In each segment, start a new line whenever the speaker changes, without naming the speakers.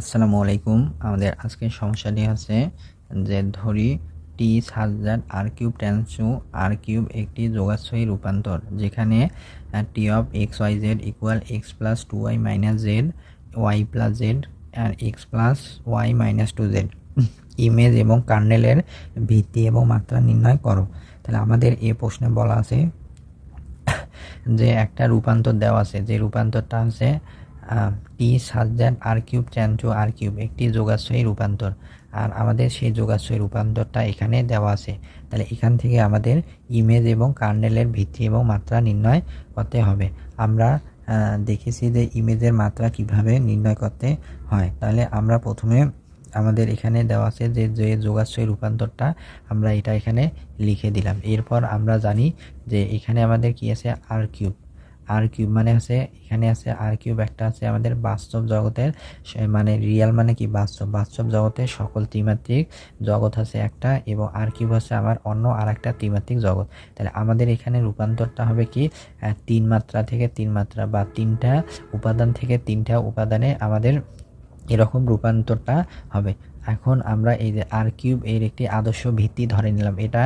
আসসালামু আলাইকুম। আমাদের আজকের সমস্যাটি আছে যে ধরি টি সাজার আর কিউব টেন্স আর কিউব একটি যোগাশ্রয়ী রূপান্তর, যেখানে T of x y z equal x plus two y minus z y plus z R x plus y minus two z image এবং কার্নেলের ভিত্তি এবং মাত্রা নির্ণয় করো। তাহলে আমাদের এ প্রশ্নে বলা আছে যে একটা রূপান্তর দেওয়া আছে, যে রূপান্তরটা আছে টি সাজার আর কিউব টেন টু আর কিউব একটি যোগাশ্রয়ী রূপান্তর। আর আমাদের সেই যোগাশ্রয়ী রূপান্তরটা এখানে দেওয়া আছে। তাহলে এখান থেকে আমাদের ইমেজ এবং কার্নেলের ভিত্তি এবং মাত্রা নির্ণয় করতে হবে। আমরা দেখেছি যে ইমেজের মাত্রা কীভাবে নির্ণয় করতে হয়। তাহলে আমরা প্রথমে আমাদের এখানে দেওয়া আছে যে যে যোগাশ্রয় রূপান্তরটা আমরা এটা এখানে লিখে দিলাম। এরপর আমরা জানি যে এখানে আমাদের কি আছে? আর কিউব আর কিউব মানে আছে এখানে আছে আর কিউব একটা আছে আমাদের বাস্তব জগতের মানে রিয়াল মানে কি বাস্তব? বাস্তব জগতের সকল ত্রিমাত্রিক জগৎ আছে একটা এবং আর কিউব হচ্ছে আমার অন্য আর একটা ত্রিমাত্রিক জগৎ। তাহলে আমাদের এখানে রূপান্তরটা হবে কি? তিন মাত্রা থেকে তিন মাত্রা বা তিনটা উপাদান থেকে তিনটা উপাদানে আমাদের এরকম রূপান্তরটা হবে। এখন আমরা এই যে আর কিউব এর একটি আদর্শ ভিত্তি ধরে নিলাম। এটা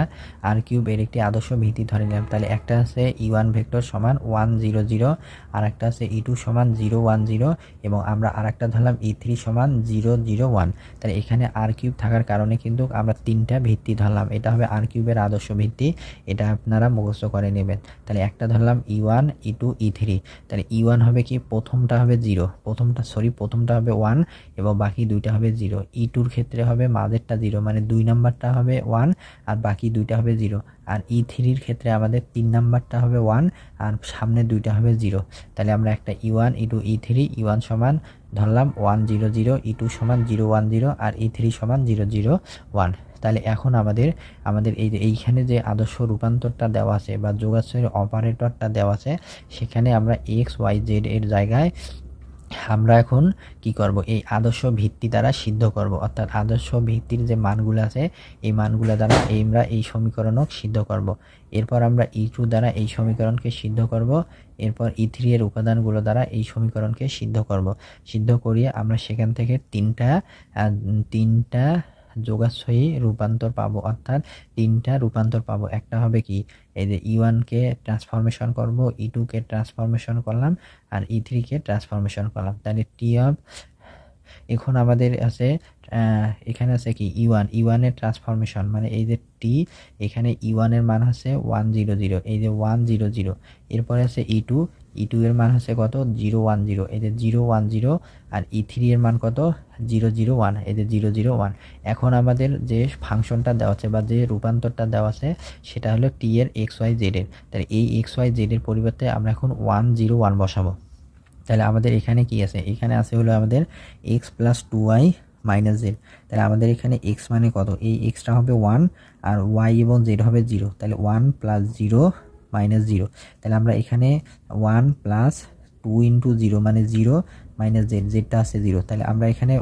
আর কিউব এর একটি আদর্শ ভিত্তি ধরে নিলাম। তাহলে একটা আছে ই ওয়ান ভেক্টর সমান ওয়ান জিরো জিরো আর একটা আছে ই টু সমান জিরো ওয়ান জিরো এবং আমরা আর একটা ধরলাম ই থ্রি সমান জিরো জিরো ওয়ান তাহলে এখানে আর কিউব থাকার কারণে কিন্তু আমরা তিনটা ভিত্তি ধরলাম। এটা হবে আর কিউবের আদর্শ ভিত্তি। এটা আপনারা মুখস্থ করে নেবেন। তাহলে একটা ধরলাম e one e two e three তাহলে ই ওয়ান হবে কি? প্রথমটা হবে জিরো প্রথমটা সরি প্রথমটা হবে ওয়ান এবং বাকি দুইটা হবে জিরো ই টুর ক্ষেত্রে হবে মাঝেরটা জিরো মানে দুই নাম্বারটা হবে ওয়ান আর বাকি দুইটা হবে জিরো। আর ই থ্রির ক্ষেত্রে আমাদের তিন নাম্বারটা হবে ওয়ান আর সামনে দুইটা হবে জিরো। তাহলে আমরা একটা e one e two e three e one সমান ধরলাম one zero zero e two সমান জিরো ওয়ান জিরো আর ই থ্রি সমান জিরো জিরো ওয়ান তাহলে এখন আমাদের আমাদের এই যে, এইখানে যে আদর্শ রূপান্তরটা দেওয়া আছে বা যোগাশ্রয়ের অপারেটরটা দেওয়া আছে, সেখানে আমরা এক্স ওয়াই জেড এর জায়গায় আমরা এখন কি করব? এই আদর্শ ভিত্তি দ্বারা সিদ্ধ করব। অর্থাৎ আদর্শ ভিত্তির যে মানগুলো আছে, এই মানগুলো দ্বারা আমরা এই সমীকরণও সিদ্ধ করব। এরপর আমরা ই টু দ্বারা এই সমীকরণকে সিদ্ধ করব। এরপর ই থ্রি এর উপাদানগুলো দ্বারা এই সমীকরণকে সিদ্ধ করব। সিদ্ধ করিয়ে আমরা সেখান থেকে তিনটা তিনটা যোগাশ্রয়ী রূপান্তর পাবো, অর্থাৎ তিনটা রূপান্তর পাবো। একটা হবে কি? এই যে ই ওয়ানকে ট্রান্সফরমেশন করব ই টুকে ট্রান্সফরমেশন করলাম, আর ই থ্রিকে ট্রান্সফরমেশন করলাম। তাহলে টি অফ এখন আমাদের আছে এখানে আছে কি? ই ওয়ান ই ওয়ানের ট্রান্সফরমেশন মানে এই যে টি এখানে ই ওয়ানের মান হচ্ছে ওয়ান জিরো জিরো এই যে ওয়ান জিরো জিরো এরপরে আছে ই টু ই টু এর মান হচ্ছে কত? জিরো ওয়ান জিরো এই যে জিরো ওয়ান জিরো আর ই থ্রি এর মান কত? জিরো জিরো ওয়ান এই যে জিরো জিরো ওয়ান এখন আমাদের যে ফাংশনটা দেওয়া আছে বা যে রূপান্তরটা দেওয়া আছে, সেটা হলো টি এর এক্স ওয়াই জেডের তাহলে এই এক্স ওয়াই জেডের পরিবর্তে আমরা এখন ওয়ান জিরো ওয়ান বসাবো। তাহলে আমাদের এখানে কি আছে? এখানে আছে হলো আমাদের x plus two y minus z তাহলে আমাদের এখানে এক্স মানে কত? এই এক্সটা হবে ওয়ান আর ওয়াই এবং জেড হবে জিরো তাহলে one plus zero minus zero তাহলে আমরা এখানে one plus two into zero মানে জিরো মাইনাস জেড জেডটা আছে জিরো তাহলে আমরা এখানে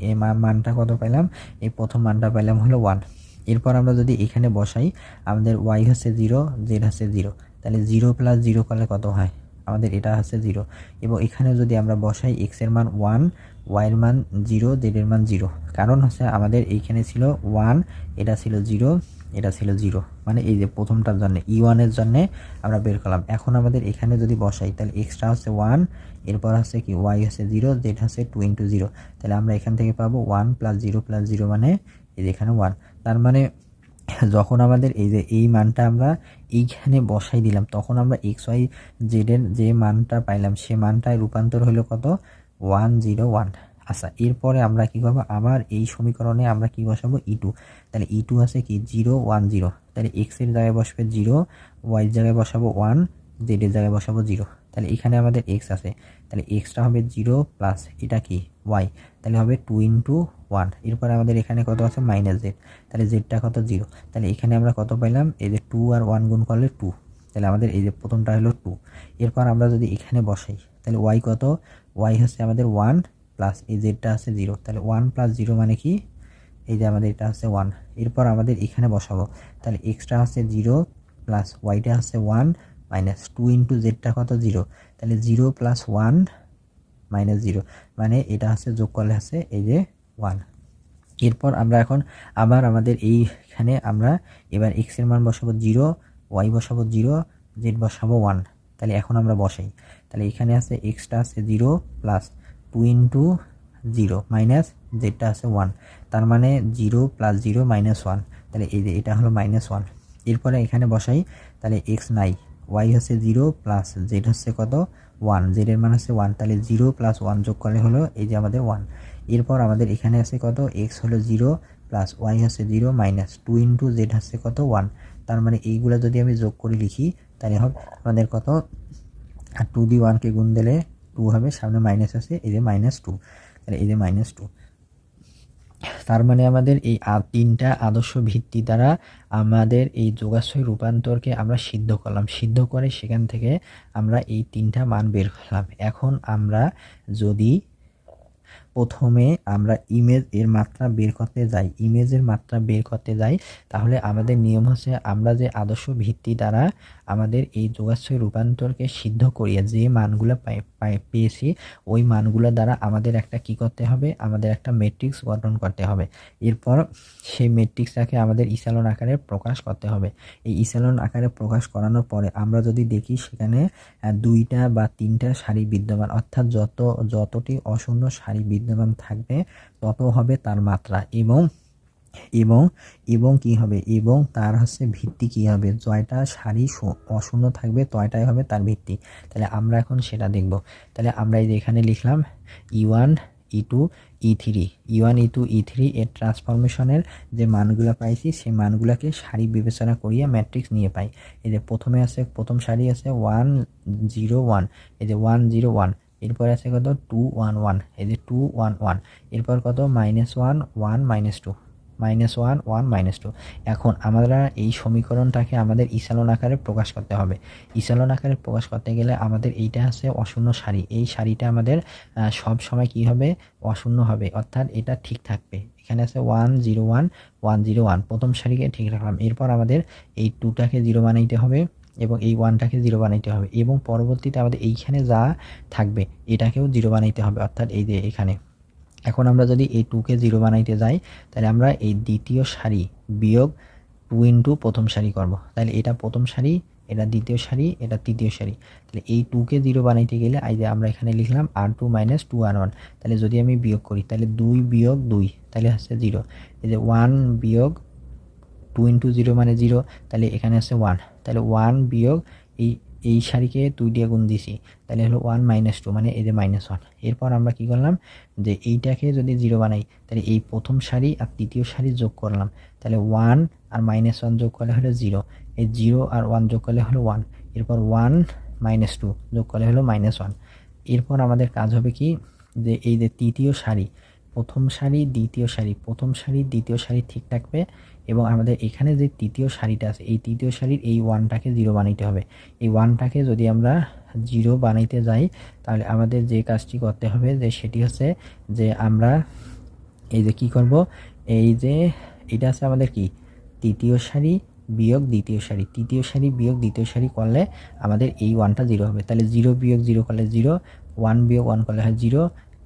এ মানটা কত পেলাম এই প্রথম মানটা পেলাম হলো ওয়ান এরপর আমরা যদি এখানে বসাই, আমাদের ওয়াই হচ্ছে জিরো জেড হচ্ছে জিরো তাহলে জিরো প্লাস জিরো করলে কত হয়? আমাদের এটা হচ্ছে জিরো এবং এখানে যদি আমরা বসাই এক্সের মান ওয়ান ওয়াইয়ের মান জিরো জেডের মান জিরো কারণ হচ্ছে আমাদের এইখানে ছিল ওয়ান এটা ছিল জিরো এটা ছিল জিরো মানে এই যে প্রথমটার জন্য ই ওয়ানের জন্যে আমরা বের করলাম। এখন আমাদের এখানে যদি বসাই, তাহলে এক্সট্রা হচ্ছে ওয়ান এরপর হচ্ছে কি ওয়াই হচ্ছে জিরো জেড হচ্ছে টু ইন্টু জিরো তাহলে আমরা এখান থেকে পাবো one plus zero plus zero মানে এই যে এখানে ওয়ান তার মানে যখন আমাদের এই যে এই মানটা আমরা এইখানে বসাই দিলাম, তখন আমরা এক্স ওয়াই জেডের যে মানটা পাইলাম, সে মানটায় রূপান্তর হলো কত? ওয়ান জিরো ওয়ান আচ্ছা এরপরে আমরা কি করব? আবার এই সমীকরণে আমরা কি বসাবো? ই টু তাহলে ই টু আছে কি? জিরো ওয়ান জিরো তাহলে এক্সের জায়গায় বসবে জিরো ওয়াইয়ের জায়গায় বসাবো ওয়ান জেডের জায়গায় বসাবো জিরো তাহলে এখানে আমাদের এক্স আছে। তাহলে এক্সটা হবে জিরো প্লাস এটা কি? ওয়াই তাহলে হবে টু ইন্টু ওয়ান এরপরে আমাদের এখানে কত আছে? মাইনাস জেড তাহলে জেডটা কত? জিরো তাহলে এখানে আমরা কত পাইলাম? এই যে টু আর ওয়ান গুণ করলে টু তাহলে আমাদের এই যে প্রথমটা হলো টু এরপর আমরা যদি এখানে বসাই, তাহলে ওয়াই কত? ওয়াই হচ্ছে আমাদের ওয়ান প্লাস এই জেডটা আছে জিরো তাহলে ওয়ান প্লাস জিরো মানে কি? এই যে আমাদের এটা হচ্ছে ওয়ান এরপর আমাদের এখানে বসাবো। তাহলে এক্সট্রা হচ্ছে জিরো প্লাস ওয়াইটা হচ্ছে ওয়ান মাইনাস টু ইন্টু জেডটা কত? জিরো তাহলে zero plus one minus zero মানে এটা হচ্ছে যোগ করলে হচ্ছে এই যে ওয়ান এরপর আমরা এখন আবার আমাদের এইখানে আমরা এবার এক্সের মান বসাবো জিরো ওয়াই বসাবো জিরো জেড বসাবো ওয়ান তাহলে এখন আমরা বসাই। তাহলে এখানে আছে এক্সটা আছে zero plus two into zero minus জেডটা আছে ওয়ান তার মানে zero plus zero minus one তাহলে এই এটা হলো মাইনাস ওয়ান এরপরে এখানে বসাই, তাহলে এক্স নাই ওয়াই হচ্ছে জিরো প্লাস জেড হচ্ছে কত? ওয়ান জেডের মান হচ্ছে ওয়ান তাহলে জিরো প্লাস ওয়ান যোগ করলে হলো এই যে আমাদের ওয়ান এরপর আমাদের এখানে আছে কত? এক্স হলো জিরো প্লাস ওয়াই হচ্ছে zero minus two into z হচ্ছে কত? ওয়ান তার মানে এইগুলো যদি আমি যোগ করে লিখি, তাহলে হবে আমাদের কত? টু দি ওয়ানকে গুণ দিলে টু হবে, সামনে মাইনাস আছে, এই যে মাইনাস টু তাহলে এই মাইনাস টু তার মানে আমাদের এই তিনটা আদর্শ ভিত্তি দ্বারা আমাদের এই যোগাশ্রয় রূপান্তরকে আমরা সিদ্ধ করলাম। সিদ্ধ করে সেখান থেকে আমরা এই তিনটা মান বের করলাম। এখন আমরা যদি প্রথমে আমরা ইমেজ এর মাত্রা বের করতে যাই ইমেজের মাত্রা বের করতে যাই, তাহলে আমাদের নিয়ম হচ্ছে আমরা যে আদর্শ ভিত্তি দ্বারা আমাদের এই যোগাশ্রয় রূপান্তরকে সিদ্ধ করিয়ে যে মানগুলো পেয়েছি, ওই মানগুলো দ্বারা আমাদের একটা কি করতে হবে? আমাদের একটা মেট্রিক্স গঠন করতে হবে। এরপর সেই মেট্রিক্সটাকে আমাদের ইসালন আকারে প্রকাশ করতে হবে। এই ইসালন আকারে প্রকাশ করানোর পরে আমরা যদি দেখি সেখানে দুইটা বা তিনটা সারি বিদ্যমান, অর্থাৎ যত, যতটি অশূন্য সারি বিদ্যমান থাকবে, তত হবে তার মাত্রা এবং এবং এবং কি হবে? এবং তার হচ্ছে ভিত্তি কি হবে? জয়টা সারি অশূন্য থাকবে, তয়টাই হবে তার ভিত্তি। তাহলে আমরা এখন সেটা দেখব। তাহলে আমরা এখানে লিখলাম e one e two e three e one e two e three এর ট্রান্সফরমেশনের যে মানগুলো পাইছি, সেই মানগুলোকে সারি বিবেচনা করিয়া ম্যাট্রিক্স নিয়ে পাই। এই যে প্রথমে আছে, প্রথম সারি আছে ওয়ান জিরো ওয়ান এই যে ওয়ান জিরো ওয়ান এরপর আছে কত? টু ওয়ান ওয়ান এই যে টু ওয়ান ওয়ান এরপর কত? Minus one one minus two minus one one minus two এখন আমরা এই সমীকরণটাকে আমাদের ইসালন আকারে প্রকাশ করতে হবে। ইসালন আকারে প্রকাশ করতে গেলে আমাদের এইটা আছে অশূন্য সারি। এই সারিটা আমাদের সব সময় কি হবে? অশূন্য হবে। অর্থাৎ এটা ঠিক থাকবে। এখানে আছে one zero one one zero one প্রথম সারিকে ঠিক রাখলাম। এরপর আমাদের এই টুটাকে জিরো বানাইতে হবে এবং এই ওয়ানটাকে জিরো বানাইতে হবে এবং পরবর্তীতে আমাদের এইখানে যা থাকবে, এটাকেও জিরো বানাইতে হবে। অর্থাৎ এই যে এখানে। এখন আমরা যদি এই টুকে জিরো বানাইতে যাই, তাহলে আমরা এই দ্বিতীয় সারি বিয়োগ টু ইন্টু প্রথম সারি করব। তাহলে এটা প্রথম সারি, এটা দ্বিতীয় সারি, এটা তৃতীয় সারি। তাহলে এই টুকে জিরো বানাইতে গেলে, এই যে আমরা এখানে লিখলাম আর টু মাইনাস টু আর ওয়ান, তাহলে যদি আমি বিয়োগ করি, তাহলে দুই বিয়োগ দুই, তাহলে হচ্ছে জিরো। এই যে ওয়ান বিয়োগ টু ইন্টু জিরো মানে জিরো, তাহলে এখানে আছে ওয়ান। তাহলে ওয়ান বিয়োগ এই এই সারিকে দুই দিয়ে গুণ দিছি, তাহলে হলো ওয়ান মাইনাস টু মানে এই যে মাইনাস ওয়ান এরপর আমরা কি করলাম যে এইটাকে যদি জিরো বানাই, তাহলে এই প্রথম সারি আর তৃতীয় সারি যোগ করলাম। তাহলে ওয়ান আর মাইনাস ওয়ান যোগ করলে হলো জিরো এই জিরো আর ওয়ান যোগ করলে হলো ওয়ান এরপর ওয়ান মাইনাস টু যোগ করলে হলো মাইনাস ওয়ান এরপর আমাদের কাজ হবে কি যে এই যে তৃতীয় সারি, প্রথম সারি, দ্বিতীয় সারি, প্রথম সারি, দ্বিতীয় সারি ঠিক থাকবে এবং আমাদের এখানে যে তৃতীয় সারিটা আছে, এই তৃতীয় সারির এই ওয়ানটাকে জিরো বানাইতে হবে। এই ওয়ানটাকে যদি আমরা জিরো বানাইতে যাই, তাহলে আমাদের যে কাজটি করতে হবে যে সেটি হচ্ছে যে আমরা এই যে কি করব? এই যে এটা আছে আমাদের কি? তৃতীয় সারি বিয়োগ দ্বিতীয় সারি। তৃতীয় সারি বিয়োগ দ্বিতীয় সারি করলে আমাদের এই ওয়ানটা জিরো হবে। তাহলে জিরো বিয়োগ জিরো করলে জিরো ওয়ান বিয়োগ ওয়ান করলে হয় জিরো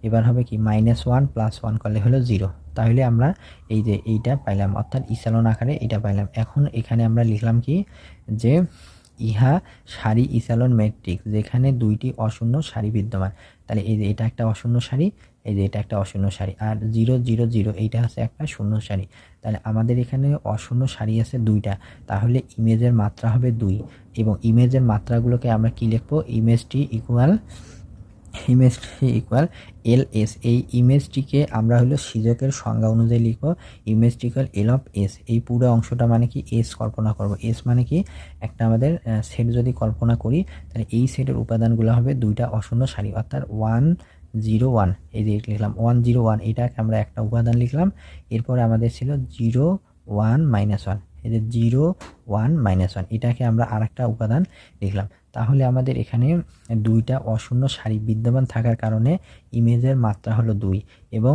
এবার হবে কি? মাইনাস ওয়ান প্লাস ওয়ান করলে হলো জিরো তাহলে আমরা এই যে এইটা পাইলাম, অর্থাৎ ইসালন আকারে এটা পাইলাম। এখন এখানে আমরা লিখলাম কি? যে ইহা সারি ইসালন ম্যাট্রিক্স, যেখানে দুইটি অশূন্য সারি বিদ্যমান। তাহলে এই যে এটা একটা অশূন্য সারি, এই যে এটা একটা অশূন্য সারি। আর জিরো জিরো জিরো, এইটা হচ্ছে একটা শূন্য সারি। তাহলে আমাদের এখানে অশূন্য সারি আছে দুইটা। তাহলে ইমেজের মাত্রা হবে দুই। এবং ইমেজের মাত্রাগুলোকে আমরা কী লিখব? ইমেজটি ইকুয়াল ইমেজটি ইকুয়াল এল এস এই ইমেজটিকে আমরা হলো সিজকের সংজ্ঞা অনুযায়ী লিখব। ইমেজটি ইকুয়াল এল অফ এস এই পুরো অংশটা মানে কি? এস কল্পনা করব। এস মানে কি? একটা আমাদের সেট যদি কল্পনা করি, তাহলে এই সেটের উপাদানগুলো হবে দুইটা অশূন্য সারি, অর্থাৎ ওয়ান জিরো ওয়ান এই যে লিখলাম ওয়ান জিরো ওয়ান এটাকে আমরা একটা উপাদান লিখলাম। এরপরে আমাদের ছিল জিরো ওয়ান মাইনাস ওয়ান এই যে জিরো ওয়ান মাইনাস ওয়ান এটাকে আমরা আর একটা উপাদান লিখলাম। তাহলে আমাদের এখানে দুইটা অশূন্য সারি বিদ্যমান থাকার কারণে ইমেজের মাত্রা হলো দুই এবং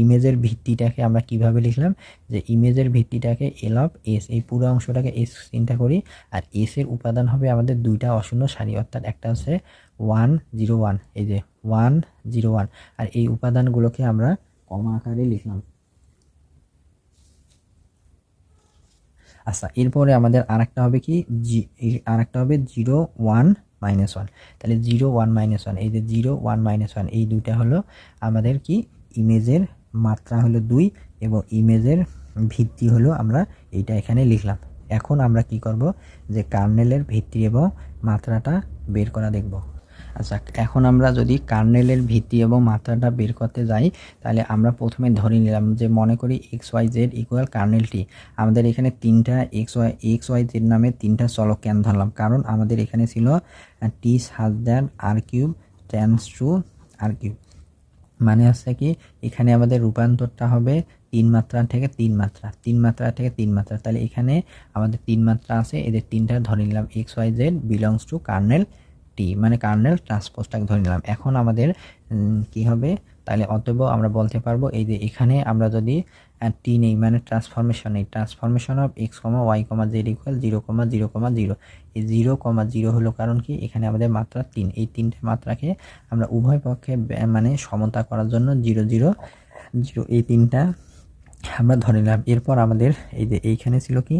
ইমেজের ভিত্তিটাকে আমরা কীভাবে লিখলাম? যে ইমেজের ভিত্তিটাকে এল অফ এস এই পুরো অংশটাকে এস চিন্তা করি আর এস এর উপাদান হবে আমাদের দুইটা অশূন্য সারি, অর্থাৎ একটা হচ্ছে ওয়ান জিরো ওয়ান এই যে ওয়ান জিরো ওয়ান আর এই উপাদানগুলোকে আমরা কমা আকারে লিখলাম। আচ্ছা এরপরে আমাদের আরেকটা হবে কি? জি আরেকটা হবে জিরো ওয়ান মাইনাস ওয়ান। তাহলে জিরো ওয়ান মাইনাস ওয়ান, এই যে জিরো ওয়ান মাইনাস ওয়ান, এই দুইটা হলো আমাদের কি? ইমেজের মাত্রা হলো দুই এবং ইমেজের ভিত্তি হলো আমরা এইটা এখানে লিখলাম। এখন আমরা কি করব? যে কার্নেলের ভিত্তি এবং মাত্রাটা বের করা দেখব। আচ্ছা এখন আমরা যদি কার্নেলের ভিত্তি এবং মাত্রাটা বের করতে যাই, তাহলে আমরা প্রথমে ধরে নিলাম যে মনে করি এক্স ওয়াই জেড ইকুয়াল কার্নেলটি। আমাদের এখানে তিনটা x y x y z নামে তিনটা চলক কেন ধরলাম? কারণ আমাদের এখানে ছিল টি সাজদার R cube tends to R cube মানে হচ্ছে কি, এখানে আমাদের রূপান্তরটা হবে তিন মাত্রা থেকে তিন মাত্রা তিন মাত্রা থেকে তিন মাত্রা। তাহলে এখানে আমাদের তিন মাত্রা আছে, এদের তিনটা ধরে নিলাম, x y z belongs to kernel. T মানে কার্নেল ট্রান্সপোজটাকে ধরে নিলাম। এখন আমাদের কি হবে? তাহলে অতএব আমরা বলতে পারব, এই যে এখানে আমরা যদি টি নেই মানে ট্রান্সফরমেশন নেই। Transformation of x comma y comma z equal zero comma zero comma zero এই জিরো কমা জিরো হলো কারণ কি? এখানে আমাদের মাত্রা তিন। এই তিনটে মাত্রাকে আমরা উভয় পক্ষে মানে সমতা করার জন্য জিরো জিরো জিরো এই তিনটা আমরা ধরে নিলাম। এরপর আমাদের, এই যে এইখানে ছিল কি?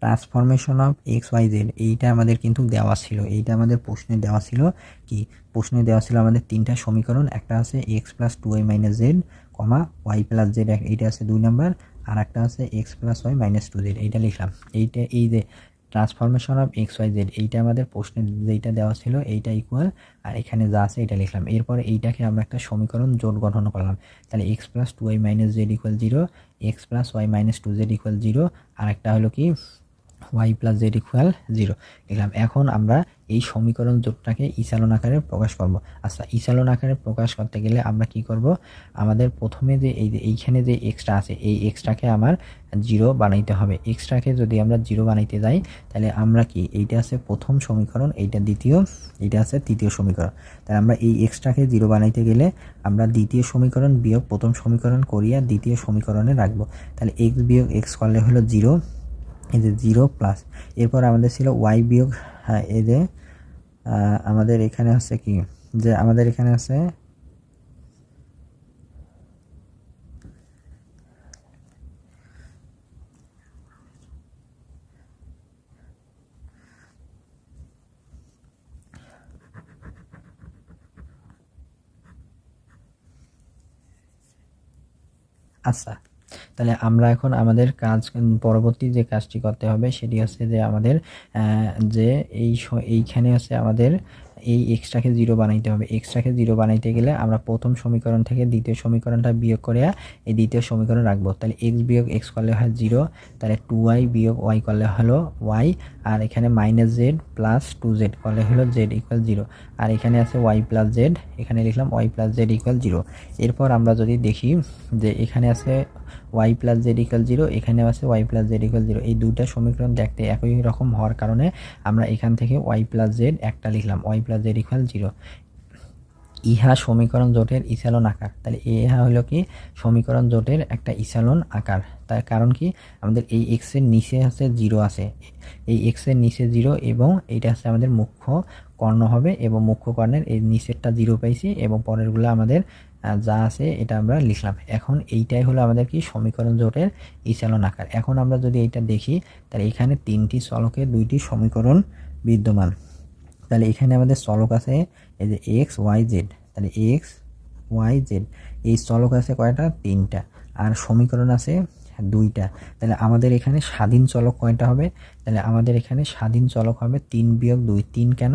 Transformation of x y z এইটা আমাদের কিন্তু দেওয়া ছিল। এইটা আমাদের প্রশ্নে দেওয়া ছিল কি? প্রশ্নে দেওয়া ছিল আমাদের তিনটা সমীকরণ। একটা আছে x plus two y minus z comma y plus z এইটা আছে দুই নাম্বার। আর একটা আছে x plus y minus two z এইটা লিখলাম। এইটা, এই যে transformation of x y z এইটা আমাদের প্রশ্নে যেইটা দেওয়া ছিল, এইটা ইকুয়াল আর এখানে যা আছে এটা লিখলাম। এরপর এইটাকে আমরা একটা সমীকরণ জোট গঠন করলাম। তাহলে x plus two y minus z equal zero x plus y minus two z equal zero আর একটা হলো কি? Y plus z equal zero লিখলাম এখন আমরা এই সমীকরণ জোটটাকে ইসালন আকারে প্রকাশ করব। আচ্ছা ইসালন আকারে প্রকাশ করতে গেলে আমরা কি করব? আমাদের প্রথমে যে এই যে এইখানে যে এক্সট্রা আছে, এই এক্সট্রাকে আমার জিরো বানাইতে হবে। এক্সট্রাকে যদি আমরা জিরো বানাইতে যাই, তাহলে আমরা কি, এইটা আছে প্রথম সমীকরণ, এইটা দ্বিতীয়, এইটা আছে তৃতীয় সমীকরণ। তাহলে আমরা এই এক্সট্রাকে জিরো বানাইতে গেলে আমরা দ্বিতীয় সমীকরণ বিয়োগ প্রথম সমীকরণ করিয়া দ্বিতীয় সমীকরণে রাখব। তাহলে এক্স বিয়োগ এক্স করলে হলো জিরো এই যে জিরো প্লাস এরপর আমাদের ছিল ওয়াই বিয়োগ হ্যাঁ এই যে আমাদের এখানে হচ্ছে কি? যে আমাদের এখানে আছে আচ্ছা তাহলে আমরা এখন আমাদের কাজ, পরবর্তী যে কাজটি করতে হবে সেটি হচ্ছে যে আমাদের যে এই এইখানে হচ্ছে আমাদের এই এক্সট্রাকে জিরো বানাইতে হবে। এক্সট্রাকে জিরো বানাইতে গেলে আমরা প্রথম সমীকরণ থেকে দ্বিতীয় সমীকরণটা বিয়োগ করে এই দ্বিতীয় সমীকরণ রাখব। তাহলে এক্স বিয়োগ এক্স করলে হয় জিরো তাহলে টু ওয়াই বিয়োগ ওয়াই করলে হলো ওয়াই আর এখানে minus z plus two z করলে হলো জেড ইকুয়াল জিরো আর এখানে আছে ওয়াই প্লাস জেড এখানে লিখলাম y plus z equal zero এরপর আমরা যদি দেখি যে এখানে আছে y plus z equal zero এখানে আছে y plus z equal zero এই দুইটা সমীকরণ দেখতে একই রকম হওয়ার কারণে আমরা এখান থেকে ওয়াই প্লাস জেড একটা লিখলাম। Y plus z equal zero ইহা সমীকরণ জোটের ইসালন আকার। তাহলে ইহা হলো কি? সমীকরণ জোটের একটা ইসালন আকার। তার কারণ কি? আমাদের এই এক্সের নিচে আছে জিরো আছে। এই এক্সের নিচে জিরো এবং এইটা হচ্ছে আমাদের মুখ্য কর্ণ হবে এবং মুখ্য কর্ণের এই নিচেরটা জিরো পাইছি এবং পরেরগুলো আমাদের যা আছে এটা আমরা লিখলাম। এখন এইটাই হলো আমাদের কি? সমীকরণ জোটের ইচালন আকার। এখন আমরা যদি এইটা দেখি, তাহলে এখানে তিনটি চলকে দুইটি সমীকরণ বিদ্যমান। তাহলে এখানে আমাদের চলক আছে এই যে এক্স ওয়াই জেড তাহলে এক্স ওয়াই জেড এই চলক আছে কয়টা? তিনটা। আর সমীকরণ আছে দুইটা। তাহলে আমাদের এখানে স্বাধীন চলক কয়টা হবে? তাহলে আমাদের এখানে স্বাধীন চলক হবে তিন বিয়োগ দুই। তিন কেন?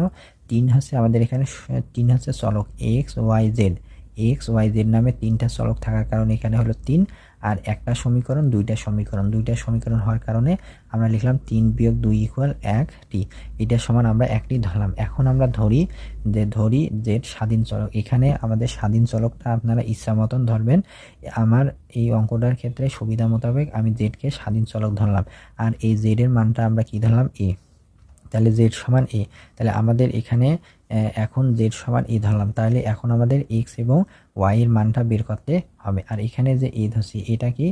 তিন হচ্ছে আমাদের এখানে তিন হচ্ছে চলক x y z x y z নামে তিনটা চলক থাকার কারণে এখানে হলো তিন। আর একটা সমীকরণ, দুইটা সমীকরণ। দুইটা সমীকরণ হওয়ার কারণে আমরা লিখলাম তিন বিয়োগ দুই ইকুয়াল এক টি। এটার সমান আমরা একটি ধরলাম। এখন আমরা ধরি যে, ধরি জেড স্বাধীন চলক। এখানে আমাদের স্বাধীন চলকটা আপনারা ইচ্ছা মতন ধরবেন। আমার এই অঙ্কটার ক্ষেত্রে সুবিধা মোতাবেক আমি জেডকে স্বাধীন চলক ধরলাম। আর এই জেডের মানটা আমরা কি ধরলাম? এ তাহলে জেড সমান এ তাহলে আমাদের এখানে এখন জেড সমান এ ধরলাম তাহলে এখন আমাদের এক্স এবং ওয়াই এর মানটা বের করতে হবে। আর এখানে যে এ ধরছি এটা কি?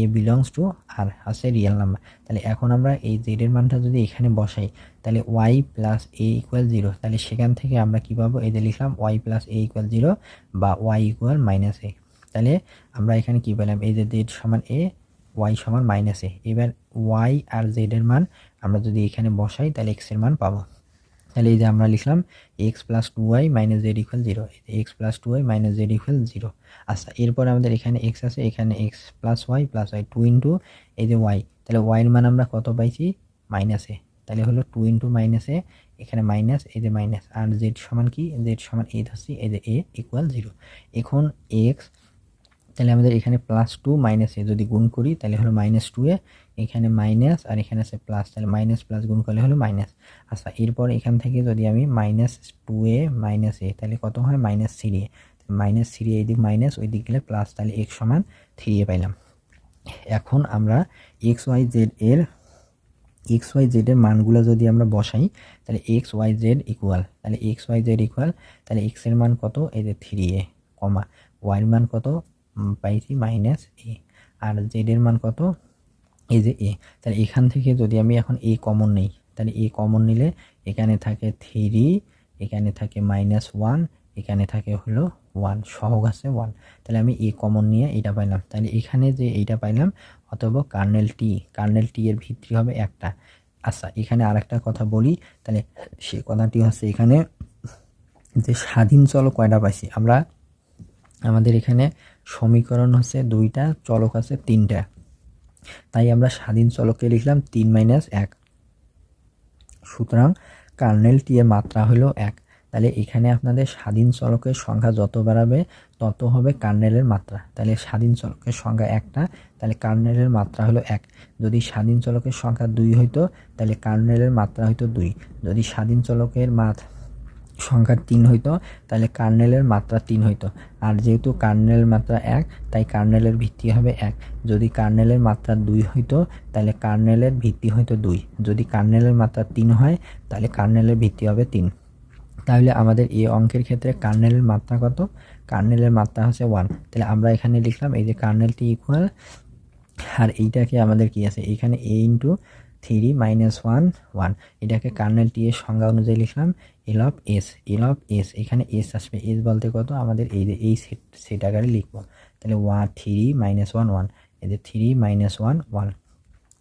এ বিলংস টু আর আছে রিয়েল নাম্বার তাহলে এখন আমরা এই জেড এর মানটা যদি এখানে বসাই, তাহলে y plus a equal zero তাহলে সেখান থেকে আমরা কী পাবো? এই যে লিখলাম y plus a equal zero বা ওয়াই ইকুয়াল মাইনাস এ তাহলে আমরা এখানে কী পেলাম? এই যে জেড সমান এ ওয়াই সমান মাইনাস এ এবার ওয়াই আর জেড এর মান আমরা যদি এখানে বসাই, তাহলে এক্সের মান পাবো। তাহলে এই যে আমরা লিখলাম x plus two y minus z equal zero x plus two y minus z equal zero আচ্ছা এরপর আমাদের এখানে এক্স আছে, এখানে x plus y plus y two into এই যে ওয়াই তাহলে ওয়াইয়ের মান আমরা কত পাইছি? মাইনাসে তাহলে হলো টু ইন্টু মাইনাসে এখানে মাইনাস এই যে মাইনাস আর জেড সমান কি? জেড সমান এ ধরছি, এই যে এ ইকুয়াল জিরো এখন এক্স তাহলে আমাদের এখানে প্লাস টু মাইনাস এ যদি গুণ করি, তাহলে হলো মাইনাস টু এ এখানে মাইনাস আর এখানে আছে প্লাস তাহলে মাইনাস প্লাস গুণ করলে হলো মাইনাস আচ্ছা এরপর এখান থেকে যদি আমি minus two a minus a, তাহলে কত হয়? Minus three a. Minus three এই দিক মাইনাস ওই দিক গেলে প্লাস তাহলে এক্স সমান থ্রি এ পাইলাম। এখন আমরা এক্স ওয়াই জেড এর এক্স ওয়াই জেডের মানগুলো যদি আমরা বসাই, তাহলে এক্স ওয়াই জেড ইকুয়াল তাহলে এক্স ওয়াই জেড ইকুয়াল তাহলে এক্সের মান কত? এই যে থ্রি এ, কমা। ওয়াইয়ের মান কত? পাইছি মাইনাস এ আর জেডের মান কত? এই যে এ, তাহলে এখান থেকে যদি আমি এখন এ কমন নেই, তাহলে এ কমন নিলে এখানে থাকে থ্রি এখানে থাকে মাইনাস ওয়ান এখানে থাকে হলো ওয়ান সহগ আছে ওয়ান তাহলে আমি এ কমন নিয়ে এটা পাইলাম। তাহলে এখানে যে এইটা পাইলাম, অথবা কার্নেল টি কার্নেল টি এর ভিত্তি হবে একটা। আচ্ছা এখানে আর একটা কথা বলি, তাহলে সে কথাটি হচ্ছে এখানে যে স্বাধীন চল কয়টা পাইছি? আমরা, আমাদের এখানে সমীকরণ হচ্ছে দুইটা, চলক আছে তিনটা। তাই আমরা স্বাধীন চলকে লিখলাম তিন মাইনাস এক। সুতরাং কার্নেল টি এর মাত্রা হলো এক। তাহলে এখানে আপনাদের স্বাধীন চলকের সংখ্যা যত বাড়াবে, তত হবে কার্নেলের মাত্রা। তাহলে স্বাধীন চলকের সংখ্যা একটা, তাহলে কার্নেলের মাত্রা হলো এক। যদি স্বাধীন চলকের সংখ্যা দুই হইতো, তাহলে কার্নেলের মাত্রা হইতো দুই। যদি স্বাধীন চলকের মাত্রা সংখ্যা তিন হইতো, তাহলে কার্নেলের মাত্রা তিন হইতো। আর যেহেতু কার্নেলের মাত্রা এক, তাই কার্নেলের ভিত্তি হবে এক। যদি কার্নেলের মাত্রা দুই হইতো, তাহলে কার্নেলের ভিত্তি হইতো দুই। যদি কার্নেলের মাত্রা তিন হয়, তাহলে কার্নেলের ভিত্তি হবে তিন। তাহলে আমাদের এই অঙ্কের ক্ষেত্রে কার্নেলের মাত্রা কত? কার্নেলের মাত্রা হচ্ছে ওয়ান। তাহলে আমরা এখানে লিখলাম এই যে কার্নেলটি ইকুয়াল আর এইটাকে আমাদের কি আছে? এখানে a into three minus one one এটাকে কার্নেল টি এর সংজ্ঞা অনুযায়ী লিখলাম L of S L of S এখানে এস আসবে এস বলতে কত? আমাদের এই এই সেট সেট আকারে লিখব। তাহলে one three minus one one যে থ্রি মাইনাস ওয়ান ওয়ান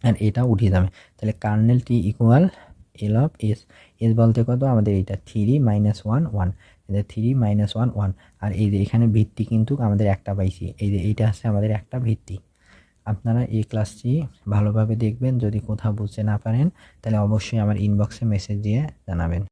আর এটা উঠে যাবে। তাহলে kernel T equal L of S S বলতে কত? আমাদের এইটা থ্রি মাইনাস ওয়ান ওয়ান যে থ্রি মাইনাস ওয়ান ওয়ান আর এই যে এখানে ভিত্তি কিন্তু আমাদের একটা পাইছি। এই যে এইটা আছে আমাদের একটা ভিত্তি। আপনারা এই ক্লাসটি ভালোভাবে দেখবেন, যদি কোথাও বুঝতে না পারেন, তাহলে অবশ্যই আমার ইনবক্সে মেসেজ দিয়ে জানাবেন।